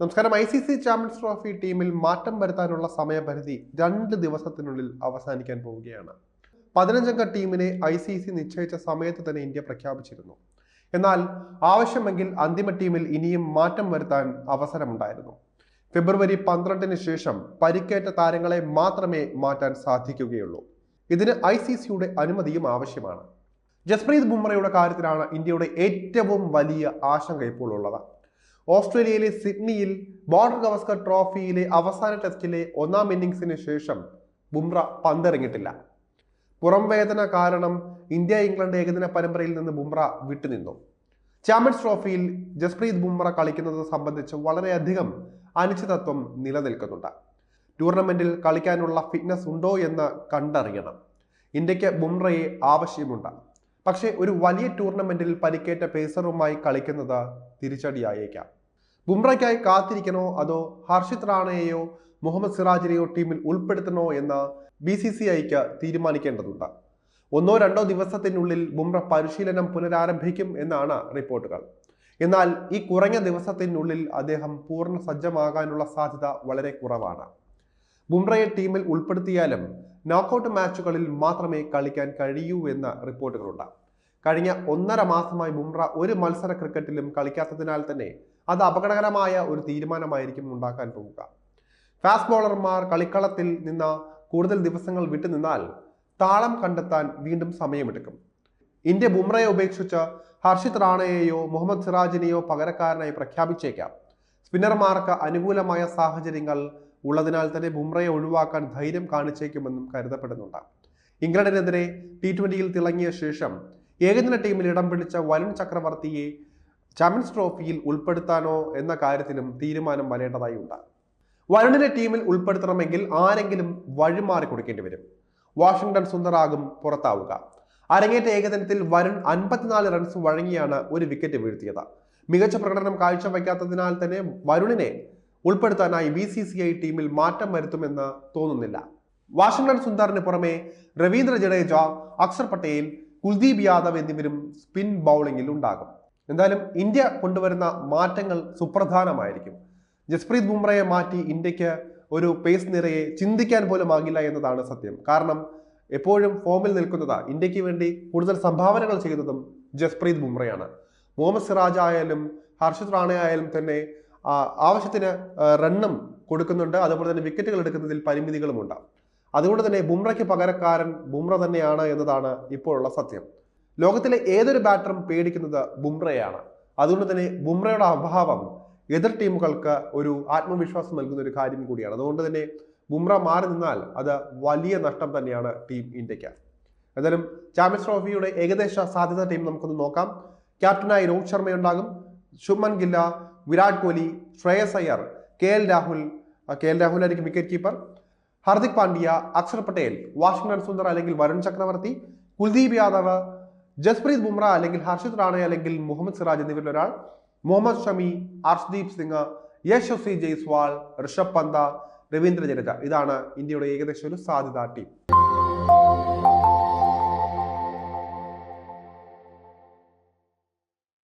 നമസ്കാരം. I C C champions trophy ടീമിൽ മാറ്റം വരുത്താനുള്ള സമയപരിധി രണ്ട് ദിവസത്തിനുള്ളിൽ അവസാനിക്കാൻ പോവുകയാണ്. പതിനഞ്ചംഗ ടീമിനെ ഐ സി സി നിശ്ചയിച്ച സമയത്ത് തന്നെ ഇന്ത്യ പ്രഖ്യാപിച്ചിരുന്നു. എന്നാൽ ആവശ്യമെങ്കിൽ അന്തിമ ടീമിൽ ഇനിയും മാറ്റം വരുത്താൻ അവസരമുണ്ടായിരുന്നു. ഫെബ്രുവരി പന്ത്രണ്ടിന് ശേഷം പരിക്കേറ്റ താരങ്ങളെ മാത്രമേ മാറ്റാൻ സാധിക്കുകയുള്ളൂ. ഇതിന് ഐ സി സിയുടെ അനുമതിയും ആവശ്യമാണ്. ജസ്പ്രീത് ബുംറയുടെ കാര്യത്തിലാണ് ഇന്ത്യയുടെ ഏറ്റവും വലിയ ആശങ്ക ഇപ്പോൾ ഉള്ളത്. ഓസ്ട്രേലിയയിലെ സിഡ്നിയിൽ ബോർഡർ ഗവസ്കർ ട്രോഫിയിലെ അവസാന ടെസ്റ്റിലെ ഒന്നാം ഇന്നിംഗ്സിന് ശേഷം ബുംറ പന്തെറിഞ്ഞിട്ടില്ല. പുറം വേദന കാരണം ഇന്ത്യ ഇംഗ്ലണ്ട് ഏകദിന പരമ്പരയിൽ നിന്ന് ബുംറ വിട്ടുനിന്നു. ചാമ്പ്യൻസ് ട്രോഫിയിൽ ജസ്പ്രീത് ബുംറ കളിക്കുന്നത് സംബന്ധിച്ച് വളരെയധികം അനിശ്ചിതത്വം നിലനിൽക്കുന്നുണ്ട്. ടൂർണമെന്റിൽ കളിക്കാനുള്ള ഫിറ്റ്നസ് ഉണ്ടോ എന്ന് കണ്ടറിയണം. ഇന്ത്യയ്ക്ക് ബുംറയെ ആവശ്യമുണ്ട്. പക്ഷേ ഒരു വലിയ ടൂർണമെന്റിൽ പരിക്കേറ്റ പേസറുമായി കളിക്കുന്നത് തിരിച്ചടിയായേക്കാം. ബുംറയ്ക്കായി കാത്തിരിക്കണോ അതോ ഹർഷിത് റാണയെയോ മുഹമ്മദ് സിറാജിനെയോ ടീമിൽ ഉൾപ്പെടുത്തണോ എന്ന് ബി സി സി ഐക്ക് തീരുമാനിക്കേണ്ടതുണ്ട്. ഒന്നോ രണ്ടോ ദിവസത്തിനുള്ളിൽ ബുംറ പരിശീലനം പുനരാരംഭിക്കും എന്നാണ് റിപ്പോർട്ടുകൾ. എന്നാൽ ഈ കുറഞ്ഞ ദിവസത്തിനുള്ളിൽ അദ്ദേഹം പൂർണ സജ്ജമാകാനുള്ള സാധ്യത വളരെ കുറവാണ്. ബുംറയെ ടീമിൽ ഉൾപ്പെടുത്തിയാലും നോക്കൌട്ട് മാച്ചുകളിൽ മാത്രമേ കളിക്കാൻ കഴിയൂ എന്ന റിപ്പോർട്ടുകളുണ്ട്. കഴിഞ്ഞ ഒന്നര മാസമായി ബുംറ ഒരു മത്സര ക്രിക്കറ്റിലും കളിക്കാത്തതിനാൽ തന്നെ അത് അപകടകരമായ ഒരു തീരുമാനമായിരിക്കും ഉണ്ടാക്കാൻ പോവുക ഫാസ്റ്റ് ബോളർമാർ കളിക്കളത്തിൽ നിന്ന് കൂടുതൽ ദിവസങ്ങൾ വിട്ടുനിന്നാൽ താളം കണ്ടെത്താൻ വീണ്ടും സമയമെടുക്കും. ഇന്ത്യ ബുംറയെ ഉപേക്ഷിച്ച് ഹർഷിത് റാണയെയോ മുഹമ്മദ് സിറാജിനെയോ പകരക്കാരനായി പ്രഖ്യാപിച്ചേക്കാം. സ്പിന്നർമാർക്ക് അനുകൂലമായ സാഹചര്യങ്ങൾ ഉള്ളതിനാൽ തന്നെ ബുംറയെ ഒഴിവാക്കാൻ ധൈര്യം കാണിച്ചേക്കുമെന്നും കരുതപ്പെടുന്നുണ്ട്. ഇംഗ്ലണ്ടിനെതിരെ ടി ട്വന്റിയിൽ തിളങ്ങിയ ശേഷം ഏകദിന ടീമിൽ ഇടം പിടിച്ച വരുൺ ചക്രവർത്തിയെ ചാമ്പ്യൻസ് ട്രോഫിയിൽ ഉൾപ്പെടുത്താനോ എന്ന കാര്യത്തിലും തീരുമാനം വരേണ്ടതായി ഉണ്ട്. വരുണിനെ ടീമിൽ ഉൾപ്പെടുത്തണമെങ്കിൽ ആരെങ്കിലും വഴിമാറി കൊടുക്കേണ്ടി വരും. വാഷിംഗ്ടൺ സുന്ദറാകും പുറത്താവുക. അരങ്ങേറ്റ ഏകദിനത്തിൽ വരുൺ അൻപത്തിനാല് റൺസ് വഴങ്ങിയാണ് ഒരു വിക്കറ്റ് വീഴ്ത്തിയത്. മികച്ച പ്രകടനം കാഴ്ചവെക്കാത്തതിനാൽ തന്നെ വരുണിനെ ഉൾപ്പെടുത്താനായി ബി സി സി ഐ ടീമിൽ മാറ്റം വരുത്തുമെന്ന് തോന്നുന്നില്ല. വാഷിംഗ്ടൺ സുന്ദറിന് പുറമെ രവീന്ദ്ര ജഡേജ അക്ഷർ പട്ടേൽ കുൽദീപ് യാദവ് എന്നിവരും സ്പിൻ ബൗളിംഗിൽ ഉണ്ടാകും. എന്തായാലും ഇന്ത്യ കൊണ്ടുവരുന്ന മാറ്റങ്ങൾ സുപ്രധാനമായിരിക്കും. ജസ്പ്രീത് ബുംറയെ മാറ്റി ഇന്ത്യയ്ക്ക് ഒരു പേസ് നിരയെ ചിന്തിക്കാൻ പോലും ആകില്ല എന്നതാണ് സത്യം. കാരണം എപ്പോഴും ഫോമിൽ നിൽക്കുന്നത് ഇന്ത്യയ്ക്ക് വേണ്ടി കൂടുതൽ സംഭാവനകൾ ചെയ്തതും ജസ്പ്രീത് ബുംറയാണ്. മുഹമ്മദ് സിറാജ് ആയാലും ഹർഷിത് റാണ ആയാലും തന്നെ ആവശ്യത്തിന് റണ്ണും കൊടുക്കുന്നുണ്ട്. അതുപോലെ തന്നെ വിക്കറ്റുകൾ എടുക്കുന്നതിൽ പരിമിതികളുമുണ്ട്. അതുകൊണ്ട് തന്നെ ബുംറയ്ക്ക് പകരക്കാരൻ ബുംറ തന്നെയാണ് എന്നതാണ് ഇപ്പോഴുള്ള സത്യം. ലോകത്തിലെ ഏതൊരു ബാറ്ററും പേടിക്കുന്നത് ബുംറയാണ്. അതുകൊണ്ട് തന്നെ ബുംറയുടെ അഭാവം എതിർ ടീമുകൾക്ക് ഒരു ആത്മവിശ്വാസം നൽകുന്ന ഒരു കാര്യം കൂടിയാണ്. അതുകൊണ്ട് തന്നെ ബുംറ മാറി നിന്നാൽ അത് വലിയ നഷ്ടം തന്നെയാണ് ടീം ഇന്ത്യയ്ക്ക്. എന്തായാലും ചാമ്പ്യൻസ് ട്രോഫിയുടെ ഏകദേശ സാധ്യത ടീം നമുക്കൊന്ന് നോക്കാം. ക്യാപ്റ്റനായി Rohit ശർമ്മയുണ്ടാകും. Shubman Gill Virat Kohli Shreyas Iyer K L Rahul K L Rahul ആയിരിക്കും wicket keeper Hardik Pandya Akshar Patel Washington Sundar അല്ലെങ്കിൽ വരുൺ ചക്രവർത്തി കുൽദീപ് യാദവ് ജസ്പ്രീത് ബുംറ അല്ലെങ്കിൽ ഹർഷിത് റാണെ അല്ലെങ്കിൽ മുഹമ്മദ് സിറാജ് എന്നിവരിൽ ഒരാൾ മുഹമ്മദ് ഷമി അർഷ്ദീപ് സിംഗ് യശസ്വി ജയ്സ്വാൾ ഋഷഭ് പന്ത രവീന്ദ്ര ജഡേജ. ഇതാണ് ഇന്ത്യയുടെ ഏകദേശം ഒരു സാധ്യതാ ടീം.